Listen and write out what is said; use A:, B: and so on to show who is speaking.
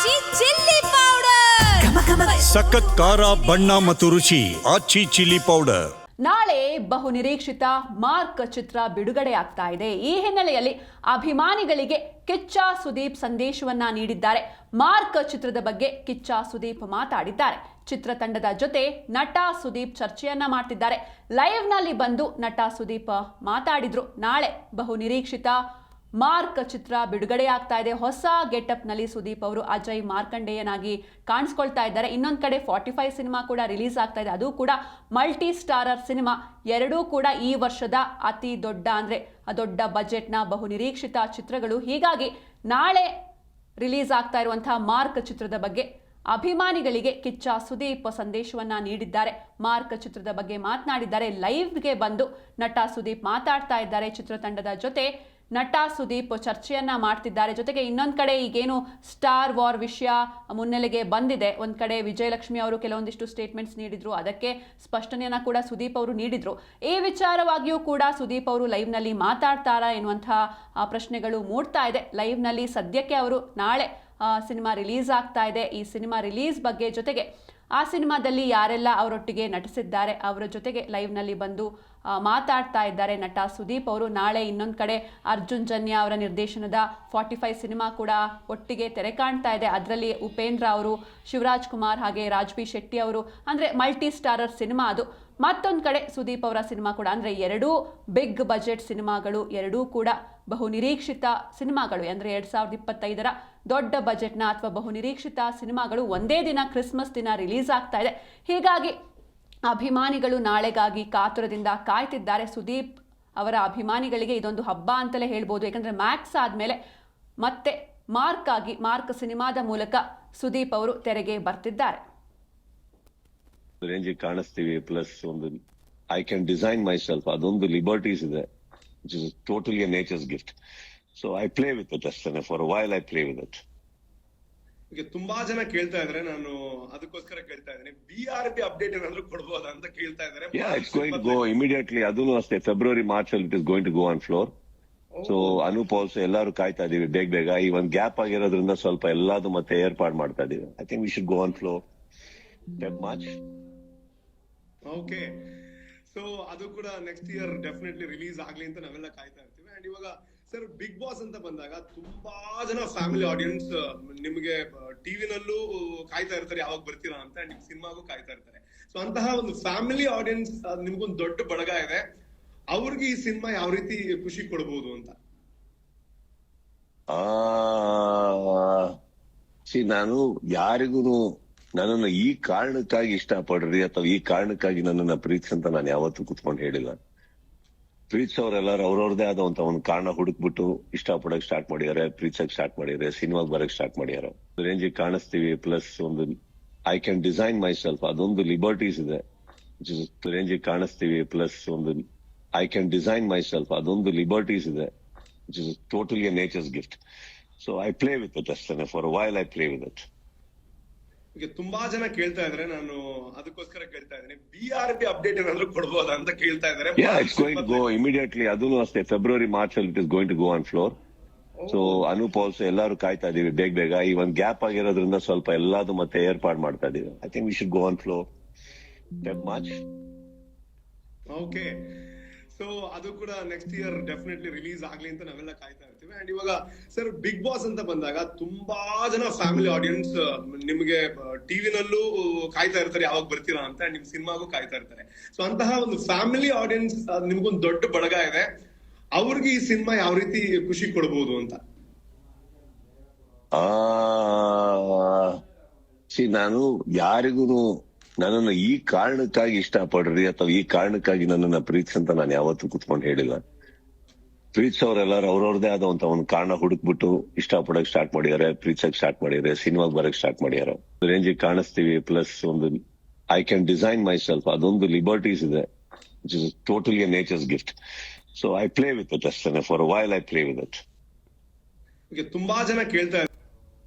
A: ಆಚಿ chilli powder
B: ಸಖತ್ ಖಾರ ಬಣ್ಣ ಮತ್ತು ರುಚಿ ಆಚಿ ಚಿಲ್ಲಿ ಪೌಡರ್
C: ನಾಳೆ ಬಹು ನಿರೀಕ್ಷಿತ ಮಾರ್ಕ್ ಚಿತ್ರ ಬಿಡುಗಡೆ ಆಗ್ತಾ ಇದೆ. ಈ ಹಿನ್ನೆಲೆಯಲ್ಲಿ ಅಭಿಮಾನಿಗಳಿಗೆ ಕಿಚ್ಚ ಸುದೀಪ್ ಸಂದೇಶವನ್ನ ನೀಡಿದ್ದಾರೆ. ಮಾರ್ಕ್ ಚಿತ್ರದ ಬಗ್ಗೆ ಕಿಚ್ಚ ಸುದೀಪ್ ಮಾತಾಡಿದ್ದಾರೆ. ಚಿತ್ರತಂಡದ ಜೊತೆ ನಟ ಸುದೀಪ್ ಚರ್ಚೆಯನ್ನ ಮಾಡ್ತಿದ್ದಾರೆ. ಲೈವ್ನಲ್ಲಿ ಬಂದು ನಟ ಸುದೀಪ್ ಮಾತಾಡಿದ್ರು. ನಾಳೆ ಬಹು ನಿರೀಕ್ಷಿತ ಮಾರ್ಕ್ ಚಿತ್ರ ಬಿಡುಗಡೆ ಆಗ್ತಾ ಇದೆ. ಹೊಸ ಗೆಟಪ್ನಲ್ಲಿ ಸುದೀಪ್ ಅವರು ಅಜಯ್ ಮಾರ್ಕಂಡೇಯನಾಗಿ ಕಾಣಿಸ್ಕೊಳ್ತಾ ಇದ್ದಾರೆ. ಇನ್ನೊಂದು ಕಡೆ ಫಾರ್ಟಿ ಫೈವ್ ಸಿನಿಮಾ ಕೂಡ ರಿಲೀಸ್ ಆಗ್ತಾ ಇದೆ. ಅದು ಕೂಡ ಮಲ್ಟಿ ಸ್ಟಾರರ್ ಸಿನಿಮಾ. ಎರಡೂ ಕೂಡ ಈ ವರ್ಷದ ಅತಿ ದೊಡ್ಡ ಅಂದ್ರೆ ದೊಡ್ಡ ಬಜೆಟ್ನ ಬಹು ನಿರೀಕ್ಷಿತ ಚಿತ್ರಗಳು. ಹೀಗಾಗಿ ನಾಳೆ ರಿಲೀಸ್ ಆಗ್ತಾ ಇರುವಂತಹ ಮಾರ್ಕ್ ಚಿತ್ರದ ಬಗ್ಗೆ ಅಭಿಮಾನಿಗಳಿಗೆ ಕಿಚ್ಚ ಸುದೀಪ್ ಸಂದೇಶವನ್ನ ನೀಡಿದ್ದಾರೆ. ಮಾರ್ಕ್ ಚಿತ್ರದ ಬಗ್ಗೆ ಮಾತನಾಡಿದ್ದಾರೆ. ಲೈವ್ಗೆ ಬಂದು ನಟ ಸುದೀಪ್ ಮಾತಾಡ್ತಾ ಇದ್ದಾರೆ ಚಿತ್ರತಂಡದ ಜೊತೆ. ನಟ ಸುದೀಪ್ ಚರ್ಚೆಯನ್ನ ಮಾಡ್ತಿದ್ದಾರೆ. ಜೊತೆಗೆ ಇನ್ನೊಂದು ಕಡೆ ಈಗೇನು ಸ್ಟಾರ್ ವಾರ್ ವಿಷಯ ಮುನ್ನೆಲೆಗೆ ಬಂದಿದೆ. ಒಂದು ಕಡೆ ವಿಜಯಲಕ್ಷ್ಮಿ ಅವರು ಕೆಲವೊಂದಿಷ್ಟು ಸ್ಟೇಟ್ಮೆಂಟ್ಸ್ ನೀಡಿದ್ರು. ಅದಕ್ಕೆ ಸ್ಪಷ್ಟನೆಯನ್ನ ಕೂಡ ಸುದೀಪ್ ಅವರು ನೀಡಿದ್ರು. ಈ ವಿಚಾರವಾಗಿಯೂ ಕೂಡ ಸುದೀಪ್ ಅವರು ಲೈವ್ನಲ್ಲಿ ಮಾತಾಡ್ತಾರಾ ಎನ್ನುವಂತಹ ಪ್ರಶ್ನೆಗಳು ಮೂಡ್ತಾ ಇದೆ. ಲೈವ್ನಲ್ಲಿ ಸದ್ಯಕ್ಕೆ ಅವರು ನಾಳೆ ಸಿನಿಮಾ ರಿಲೀಸ್ ಆಗ್ತಾ ಇದೆ. ಈ ಸಿನಿಮಾ ರಿಲೀಸ್ ಬಗ್ಗೆ ಜೊತೆಗೆ ಆ ಸಿನಿಮಾದಲ್ಲಿ ಯಾರೆಲ್ಲ ಅವರೊಟ್ಟಿಗೆ ನಟಿಸಿದ್ದಾರೆ, ಅವರ ಜೊತೆಗೆ ಲೈವ್ನಲ್ಲಿ ಬಂದು ಮಾತಾಡ್ತಾ ಇದ್ದಾರೆ ನಟ ಸುದೀಪ್ ಅವರು. ನಾಳೆ ಇನ್ನೊಂದು ಕಡೆ ಅರ್ಜುನ್ ಜನ್ಯ ಅವರ ನಿರ್ದೇಶನದ ಫಾರ್ಟಿ ಫೈವ್ ಸಿನಿಮಾ ಕೂಡ ಒಟ್ಟಿಗೆ ತೆರೆ ಕಾಣ್ತಾ ಇದೆ. ಅದರಲ್ಲಿ ಉಪೇಂದ್ರ ಅವರು, ಶಿವರಾಜ್ ಕುಮಾರ್ ಹಾಗೆ ರಾಜ್ಬಿ ಶೆಟ್ಟಿ ಅವರು. ಅಂದರೆ ಮಲ್ಟಿ ಸ್ಟಾರರ್ ಸಿನಿಮಾ ಅದು. ಮತ್ತೊಂದು ಕಡೆ ಸುದೀಪ್ ಅವರ ಸಿನಿಮಾ ಕೂಡ, ಅಂದರೆ ಎರಡೂ ಬಿಗ್ ಬಜೆಟ್ ಸಿನಿಮಾಗಳು, ಎರಡೂ ಕೂಡ ಬಹು ನಿರೀಕ್ಷಿತ ಸಿನಿಮಾಗಳು. ಅಂದರೆ ಎರಡು ಸಾವಿರದ ಇಪ್ಪತ್ತೈದರ ದೊಡ್ಡ ಬಜೆಟ್ನ ಅಥವಾ ಬಹು ನಿರೀಕ್ಷಿತ ಸಿನಿಮಾಗಳು ಒಂದೇ ದಿನ ಕ್ರಿಸ್ಮಸ್ ದಿನ ರಿಲೀಸ್ ಆಗ್ತಾ ಇದೆ. ಹೀಗಾಗಿ ಅಭಿಮಾನಿಗಳು ನಾಳೆಗಾಗಿ ಕಾತುರದಿಂದ ಕಾಯ್ತಿದ್ದಾರೆ. ಸುದೀಪ್ ಅವರ ಅಭಿಮಾನಿಗಳಿಗೆ ಇದೊಂದು ಹಬ್ಬ ಅಂತಲೇ ಹೇಳ್ಬೋದು. ಯಾಕಂದರೆ ಮ್ಯಾಕ್ಸ್ ಆದಮೇಲೆ ಮತ್ತೆ ಮಾರ್ಕ್ ಆಗಿ, ಮಾರ್ಕ್ ಸಿನಿಮಾದ ಮೂಲಕ ಸುದೀಪ್ ಅವರು ತೆರೆಗೆ ಬರ್ತಿದ್ದಾರೆ.
D: ರೇಂಜ್ ಕಾಣಿಸ್ತೀವಿ ಪ್ಲಸ್ ಒಂದು I can design my self ಅದೊಂದು ಲಿಬರ್ಟೀಸ್ ಇದೆ which is totally nature's gift so I play with it ಅಷ್ಟೇ for while I play with it
E: ತುಂಬಾ ಜನ ಕೇಳ್ತಾ ಇದ್ರೆ ನಾನು ಅದಕ್ಕೋಸ್ಕರ ಕೇಳ್ತಾ ಇದ್ದೀನಿ. ಬಿ ಆರ್ ಪಿ ಅಪ್ಡೇಟ್ ಏನಾದ್ರು ಕೊಡ್ಬೋದಾ ಅಂತ ಕೇಳ್ತಾ ಇದ್ದಾರೆ
D: yeah it's going go immediately ಅದೂ ಅಷ್ಟೇ. ಫೆಬ್ರವರಿ ಮಾರ್ಚ್ ಅಲ್ಲಿ it is going to go on floor so Anoop also ಎಲ್ಲರೂ ಕಾಯ್ತಾ ಇದೀವಿ ಬೇಗ ಬೇಗ. ಈ ಒಂದ್ ಗ್ಯಾಪ್ ಆಗಿರೋದ್ರಿಂದ ಸ್ವಲ್ಪ ಎಲ್ಲಾದು ಮತ್ತೆ ಏರ್ಪಾಡ್ ಮಾಡ್ತಾ ಇದೀವಿ. I think we should go on floor March
E: okay so ಅದು ಕೂಡ ನೆಕ್ಸ್ಟ್ ಇಯರ್ ಡೆಫಿನೆಟ್ಲಿ ರಿಲೀಸ್ ಆಗ್ಲಿ ಅಂತ ನಾವೆಲ್ಲ ಕಾಯ್ತಾ ಇರ್ತೀವಿ. ಅಂಡ್ ಇವಾಗ ಸರ್ ಬಿಗ್ ಬಾಸ್ ಅಂತ ಬಂದಾಗ ತುಂಬಾ ಜನ ಫ್ಯಾಮಿಲಿ ಆಡಿಯನ್ಸ್ ನಿಮಗೆ ಟಿವಿನಲ್ಲೂ ಕಾಯ್ತಾ ಇರ್ತಾರೆ ಯಾವಾಗ ಬರ್ತೀರಾ ಅಂತ ನಿಮ್ ಸಿನಿಮಾಗೂ ಕಾಯ್ತಾ ಇರ್ತಾರೆ. ಸೊ ಅಂತಹ ಒಂದು ಫ್ಯಾಮಿಲಿ ಆಡಿಯನ್ಸ್ ನಿಮ್ಗೊಂದು ದೊಡ್ಡ ಬಳಗ ಇದೆ. ಅವ್ರಿಗೆ ಈ ಸಿನಿಮಾ ಯಾವ ರೀತಿ ಖುಷಿ ಕೊಡಬಹುದು ಅಂತ?
D: ನಾನು ಯಾರಿಗೂ ನನ್ನನ್ನು ಈ ಕಾರಣಕ್ಕಾಗಿ ಇಷ್ಟಪಡ್ರಿ ಅಥವಾ ಈ ಕಾರಣಕ್ಕಾಗಿ ನನ್ನನ್ನ ಪ್ರೀತಿಸಂತ ನಾನು ಯಾವತ್ತೂ ಕುತ್ಕೊಂಡು ಹೇಳಿಲ್ಲ. ಪ್ರೀತಿಸೋರೆಲ್ಲರೂ ಅವ್ರವ್ರದೇ ಆದಂತ ಒಂದು ಕಾರಣ ಹುಡುಕ್ಬಿಟ್ಟು ಇಷ್ಟಪಡಕ್ ಸ್ಟಾರ್ಟ್ ಮಾಡಿದಾರೆ ಪ್ರೀತಿಸಕ್ ಸ್ಟಾರ್ಟ್ ಮಾಡಿದಾರೆ ಸಿನಿಮಾಗ್ ಬರಕ್ ಸ್ಟಾರ್ಟ್ ಮಾಡ್ಯಾರ ರೇಂಜ್ ಕಾಣಿಸ್ತೀವಿ ಪ್ಲಸ್ ಒಂದು I can design my self ಅದೊಂದು ಲಿಬರ್ಟೀಸ್ ಇದೆ. ರೇಂಜ್ ಕಾಣಿಸ್ತೀವಿ ಪ್ಲಸ್ ಒಂದು I can design my self ಅದೊಂದು ಲಿಬರ್ಟೀಸ್ ಇದೆ. Totally nature's gift so I play with it ಅಷ್ಟೇ for while I play with it
E: ಈಗ ತುಂಬಾ ಜನ ಕೇಳ್ತಾ ಇದ್ರೆ ನಾನು ಅದಕ್ಕೋಸ್ಕರ ಕೇಳ್ತಾ ಇದ್ದೀನಿ. ಬಿ ಆರ್ ಬಿ ಅಪ್ಡೇಟ್ ಏನಾದ್ರು ಕೊಡ್ಬೋದಾ ಅಂತ ಕೇಳ್ತಾ
D: ಇದ್ದಾರೆ ಇಟ್ಸ್ ಗೋಯಿಂಗ್ ಗೋ ಇಮಿಡಿಯೇಟ್ಲಿ ಅದು ಅಷ್ಟೇ ಫೆಬ್ರವರಿ ಮಾರ್ಚ್ ಅಲ್ಲಿ it is going to go on floor so Anoop also ಎಲ್ಲರೂ ಕಾಯ್ತಾ ಇದೀವಿ ಬೇಗ ಬೇಗ. ಈ ಒಂದ್ ಗ್ಯಾಪ್ ಆಗಿರೋದ್ರಿಂದ ಸ್ವಲ್ಪ ಎಲ್ಲಾದು ಮತ್ತೆ ಏರ್ಪಾಡ್ ಮಾಡ್ತಾ ಇದೀವಿ I think we should go on floor March
E: okay so ಅದು ಕೂಡ ನೆಕ್ಸ್ಟ್ ಇಯರ್ ಡೆಫಿನೆಟ್ಲಿ ರಿಲೀಸ್ ಆಗ್ಲಿ ಅಂತ ನಾವೆಲ್ಲ ಕಾಯ್ತಾ ಇರ್ತೀವಿ. ಅಂಡ್ ಇವಾಗ ಸರ್ ಬಿಗ್ ಬಾಸ್ ಅಂತ ಬಂದಾಗ ತುಂಬಾ ಜನ ಫ್ಯಾಮಿಲಿ ಆಡಿಯನ್ಸ್ ನಿಮಗೆ ಟಿವಿನಲ್ಲೂ ಕಾಯ್ತಾ ಇರ್ತಾರೆ, ಯಾವಾಗ ಬರ್ತೀರಾ ಅಂತ ನಿಮ್ ಸಿನಿಮಾಗೂ ಕಾಯ್ತಾ ಇರ್ತಾರೆ. ಸೊ ಅಂತಹ ಒಂದು ಫ್ಯಾಮಿಲಿ ಆಡಿಯನ್ಸ್ ನಿಮ್ಗೊಂದು ದೊಡ್ಡ ಬಳಗ ಇದೆ. ಅವ್ರಿಗೆ ಈ ಸಿನಿಮಾ ಯಾವ ರೀತಿ ಖುಷಿ ಕೊಡಬಹುದು ಅಂತ?
D: ಆ ನಾನು ಯಾರಿಗೂ ನನ್ನನ್ನು ಈ ಕಾರಣಕ್ಕಾಗಿ ಇಷ್ಟಪಡ್ರಿ ಅಥವಾ ಈ ಕಾರಣಕ್ಕಾಗಿ ನನ್ನನ್ನ ಅಂತ ನಾನು ಯಾವತ್ತೂ ಕುತ್ಕೊಂಡು ಹೇಳಿಲ್ಲ. ಪ್ರೀತಿಸೋರೆಲ್ಲರೂ ಅವ್ರವ್ರದೇ ಆದಂತ ಒಂದು ಕಾರಣ ಹುಡುಕ್ಬಿಟ್ಟು ಇಷ್ಟಪಡಕ್ ಸ್ಟಾರ್ಟ್ ಮಾಡಿದಾರೆ, ಪ್ರೀತ್ಸಕ್ ಸ್ಟಾರ್ಟ್ ಮಾಡಿದಾರೆ, ಸಿನಿಮಾಗ್ ಬರಕ್ ಸ್ಟಾರ್ಟ್ ಮಾಡ್ಯಾರ ರೇಂಜ್ ಕಾಣಿಸ್ತೀವಿ ಪ್ಲಸ್ ಒಂದು I can design my self ಅದೊಂದು ಲಿಬರ್ಟೀಸ್ ಇದೆ which is totally nature's gift so I play with it ಅಷ್ಟೇ for while I play with it
E: ತುಂಬಾ ಜನ ಕೇಳ್ತಾ